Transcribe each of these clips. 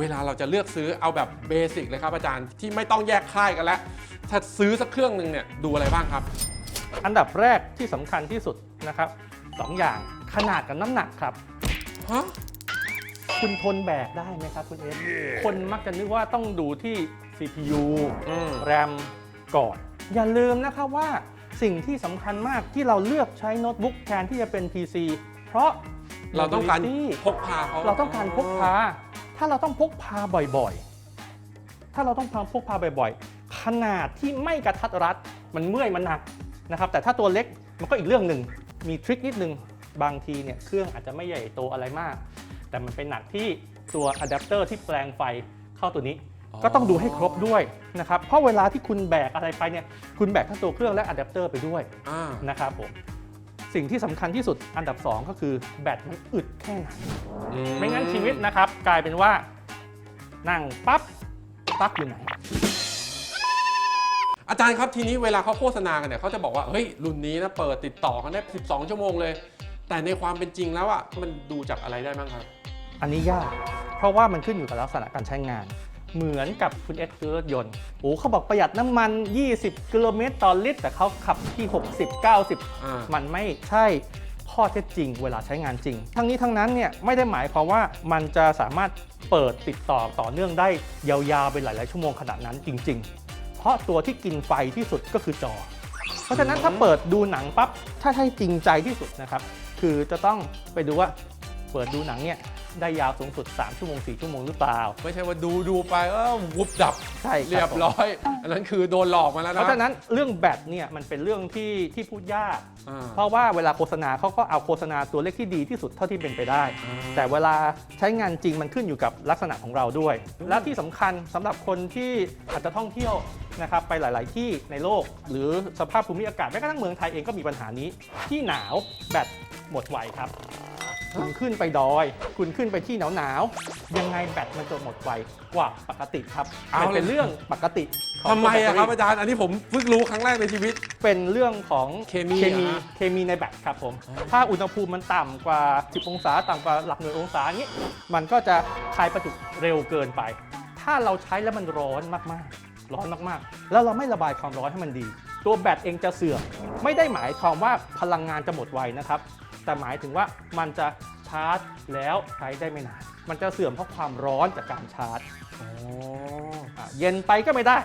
เวลาเราจะเลือกซื้อเอาแบบเบสิกเลยครับอาจารย์ที่ไม่ต้องแยกค่ายกันแล้ว ถ้าซื้อสักเครื่องหนึ่งเนี่ยดูอะไรบ้างครับ อันดับแรกที่สำคัญที่สุดนะครับสองอย่างขนาดกับน้ำหนักครับ ฮะ คุณทนแบกได้ไหมครับ คุณเอสคนมักจะนึกว่าต้องดูที่ CPU อืม แรมก่อน อย่าลืมนะครับว่าสิ่งที่สำคัญมากที่เราเลือกใช้โน้ตบุ๊กแทนที่จะเป็น PC เพราะ เราต้องการ mobility พกพาเขาเราต้องการพกพา ถ้าเราต้องพกพาบ่อยๆ ถ้าเราต้องพาพกพาบ่อยๆ ขนาดที่ไม่กระทัดรัด มันเมื่อยมันหนักนะครับ แต่ถ้าตัวเล็กมันก็อีกเรื่องหนึ่ง มีทริคนิดนึง บางทีเนี่ยเครื่องอาจจะไม่ใหญ่โตอะไรมาก แต่มันเป็นหนักที่ตัวอะแดปเตอร์ที่แปลงไฟเข้าตัวนี้ ก็ต้องดูให้ครบด้วยนะครับ เพราะเวลาที่คุณแบกอะไรไปเนี่ย คุณแบกทั้งตัวเครื่องและอะแดปเตอร์ไปด้วยอ่านะครับผม สิ่งที่สำคัญที่สุดอันดับ 2 ก็คือแบตมันอึดแค่ไหน ไม่งั้นชีวิตนะครับ กลายเป็นว่านั่งปั๊บปลั๊กอยู่ไหน อาจารย์ครับทีนี้เวลาเขาโฆษณากันเนี่ยเขาจะบอกว่าเฮ้ยรุ่นนี้นะเปิดติดต่อกันได้ 12 ชั่วโมงเลย แต่ในความเป็นจริงแล้วอะมันดูจากอะไรได้บ้างครับ อันนี้ยาก เพราะว่ามันขึ้นอยู่กับลักษณะการใช้งาน เหมือนกับคุณเอสคือรถยนต์โอ้เขาบอกประหยัดน้ำมัน 20 กิโลเมตรต่อลิตร แต่เขาขับที่ 60อ่า90 มันไม่ใช่ข้อเท็จจริงเวลาใช้งานจริง ทั้งนี้ทั้งนั้นเนี่ยไม่ได้หมายความว่ามันจะสามารถเปิดติดต่อต่อเนื่องได้ยาวๆไปหลายๆชั่วโมงขนาดนั้นจริง ๆ เพราะตัวที่กินไฟที่สุดก็คือจอ เพราะฉะนั้นถ้าเปิดดูหนังปั๊บถ้าให้จริงใจที่สุดนะครับ คือจะต้องไปดูว่าเปิดดูหนังเนี่ย ได้ยาวสูงสุด 3 ชั่วโมง 4 ชั่วโมงหรือเปล่า ไม่ใช่ว่าดูดูไปเออวุบดับใช่คเรียบร้อย อันนั้นคือโดนหลอกมาแล้วเพนะ ราะฉะนั้นเรื่องแบตเนี่ยมันเป็นเรื่องที่ที่พูดยาก อ่าเพราะว่าเวลาโฆษณาเขาก็เอาโฆษณาตัวเลขที่ดีที่สุดเท่าที่เป็นไปได้ อ่า แต่เวลาใช้งานจริงมันขึ้นอยู่กับลักษณะของเราด้วย และที่สำคัญสำหรับคนที่อาจจะท่องเที่ยวนะครับไปหลาย ๆ ที่ในโลก หรือสภาพภูมิอากาศแม้กระทั่งเมืองไทยเองก็มีปัญหานี้ ที่หนาวแบตหมดไวครับ คุณขึ้นไปดอย คุณขึ้นไปที่หนาวหนาวๆยังไงแบตมันจะหมดไวกว่าปกติครับเอามันเป็นเลยเรื่องปกติของทำไมอะครับตัวแตเตอาจารย์อันนี้ผมเพิ่งรู้ครั้งแรกในชีวิต เป็นเรื่องของเคมีเคมีเหรอฮะ เคมีในแบตครับผมอ๋อถ้าอุณหภูมิมันต่ำกว่า 10 องศาต่ำกว่าหลักหน่วยองศาอย่างนี้ มันก็จะคลายประจุเร็วเกินไป ถ้าเราใช้แล้วมันร้อนมากๆ ร้อนมากๆ แล้วเราไม่ระบายความร้อนให้มันดี ตัวแบตเองจะเสื่อมไม่ได้หมายความว่าพลังงานจะหมดไวนะครับ แต่หมายถึงว่ามันจะชาร์จแล้วใช้ได้ไม่นาน มันจะเสื่อมเพราะความร้อนจากการชาร์จอ๋อ อะเย็นไปก็ไม่ได้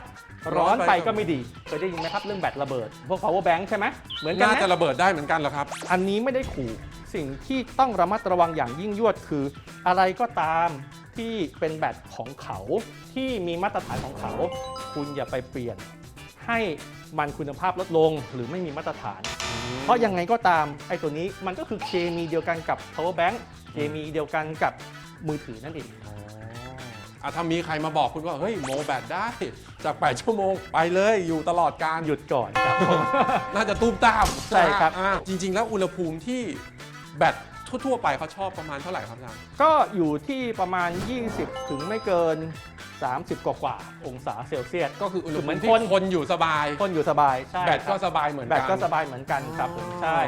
ร้ร้ออนนไปไปก็ก็ไม่ดี เคยได้ยินไหมครับเรื่องแบตระเบิด พวก power bank ใช่ไหมเหมือนกันน่าไหมจะระเบิดได้เหมือนกันเหรอครับ อันนี้ไม่ได้ขู่สิ่งที่ต้องระมัดระวังอย่างยิ่งยวดคือ อะไรก็ตามที่เป็นแบตของเขาที่มีมาตรฐานของเขา คุณอย่าไปเปลี่ยน ให้ มันคุณภาพลดลงหรือไม่มีมาตรฐาน เพราะยังไงก็ตามไอ้ตัวนี้มันก็คือเคมีเดียวกันกับ power bank เคมีเดียวกันกับมือถือนั่นเองอ๋ออะถ้ามีใครมาบอกคุณว่าเฮ้ยโมแบตได้ จาก 8 ชั่วโมงไปเลยอยู่ตลอดการหยุดก่อนครับผมน่าจะตุ้มตามใช่ครับ อ่าจริง ๆ แล้วอุณหภูมิที่แบต ทั่วๆไปเขาชอบประมาณเท่าไหร่ครับอาจารย์ก็อยู่ที่ประมาณ 20 ถึงไม่เกิน 30 กว่ากว่าๆองศาเซลเซียส ก็คืออุณหเหภูมือมินที่คน คนอยู่สบาย คนอยู่สบายใช่แบตก็ครับสบายเหมือนแบกัตก็สบายเหมือนกันครับผมใช่